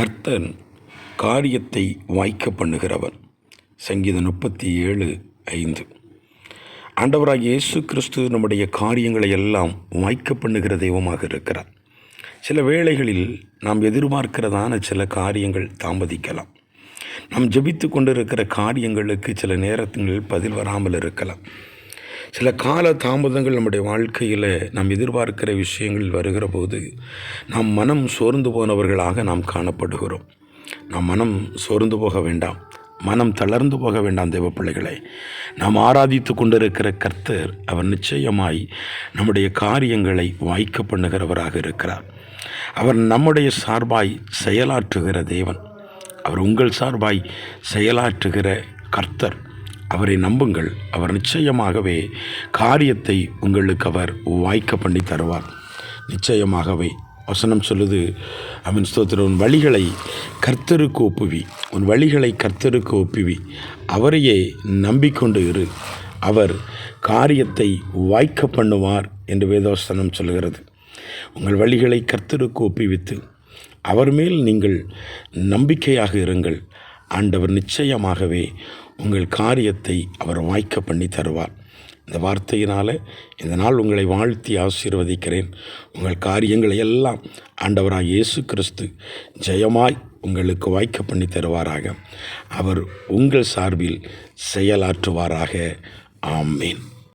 கர்த்தன் காரியத்தை வாய்க்க பண்ணுகிறவன் சங்கீதம் முப்பத்தி ஏழு ஐந்து. ஆண்டவராக இயேசு கிறிஸ்து நம்முடைய காரியங்களை எல்லாம் வாய்க்க பண்ணுகிற தெய்வமாக இருக்கிறார். சில வேளைகளில் நாம் எதிர்பார்க்கிறதான சில காரியங்கள் தாமதிக்கலாம். நாம் ஜபித்து கொண்டிருக்கிற காரியங்களுக்கு சில நேரத்தில் பதில் வராமல் இருக்கலாம். சில கால தாமதங்கள் நம்முடைய வாழ்க்கையில் நாம் எதிர்பார்க்கிற விஷயங்கள் வருகிற போது நாம் மனம் சோர்ந்து போனவர்களாக நாம் காணப்படுகிறோம். நாம் மனம் சோர்ந்து போக வேண்டாம். மனம் தளர்ந்து போக வேண்டாம் தேவ பிள்ளைகளை. நாம் ஆராதித்து கொண்டிருக்கிற கர்த்தர் அவர் நிச்சயமாய் நம்முடைய காரியங்களை வாய்க்க பண்ணுகிறவராக இருக்கிறார். அவர் நம்முடைய சார்பாய் செயலாற்றுகிற தேவன். அவர் உங்கள் சார்பாய் செயலாற்றுகிற கர்த்தர். அவரை நம்புங்கள். அவர் நிச்சயமாகவே காரியத்தை உங்களுக்கு அவர் வாய்க்க பண்ணி தருவார். நிச்சயமாகவே வசனம் சொல்லுது அவன் ஸ்தோத்திர உன் வழிகளை கர்த்தருக்கு ஒப்புவி. உன் வழிகளை கர்த்தருக்கு ஒப்புவி. அவரையே நம்பிக்கொண்டு இரு. அவர் காரியத்தை வாய்க்க பண்ணுவார் என்று வேதவசனம் சொல்கிறது உங்கள் வழிகளை கர்த்தருக்கு ஒப்புவித்து அவர் மேல் நீங்கள் நம்பிக்கையாக இருங்கள். ஆண்டவர் நிச்சயமாகவே உங்கள் காரியத்தை அவர் வாய்க்க பண்ணி தருவார். இந்த வார்த்தையினால் இந்த நாள் உங்களை வாழ்த்தி ஆசீர்வதிக்கிறேன். உங்கள் காரியங்களை எல்லாம் ஆண்டவராக இயேசு கிறிஸ்து ஜெயமாய் உங்களுக்கு வாய்க்க பண்ணி தருவாராக. அவர் உங்கள் சார்பில் செயலாற்றுவாராக. ஆமேன்.